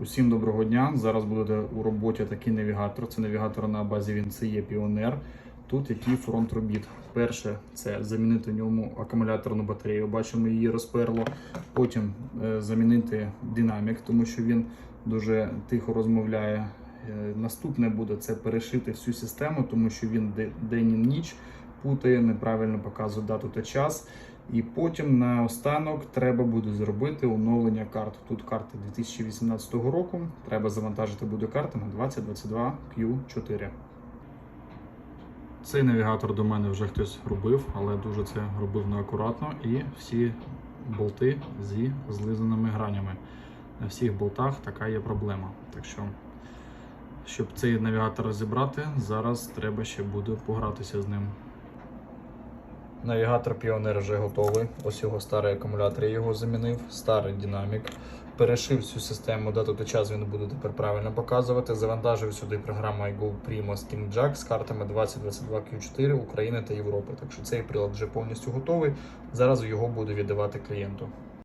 Усім доброго дня. Зараз буде у роботі такий навігатор. Це навігатор на базі Vinci Pioneer. Тут який фронт робіт. Перше це замінити ньому акумуляторну батарею. Бачимо, її розперло. Потім е, замінити динамік, тому що він дуже тихо розмовляє. Е, Наступне буде це перешити всю систему, тому що він де- день і ніч путає, неправильно показує дату та час. І потім наостанок треба буде зробити оновлення карт. Тут карта 2018 року. Треба завантажити буде карта на 2022 Q4. Цей навігатор до мене вже хтось робив, але дуже це робив неакуратно. І всі болти зі злизаними гранями. На всіх болтах така є проблема. Так що, щоб цей навігатор розібрати, зараз треба ще буде погратися з ним. Навігатор Піонер вже готовий. Ось його старий акумулятор, я його замінив, старий динамік. Перешив всю систему, дату та час він буде тепер правильно показувати. Завантажив сюди програму iGo Primo Skin Jack з картами 2022 Q4 України та Європи. Так що цей прилад вже повністю готовий. Зараз його буду віддавати клієнту.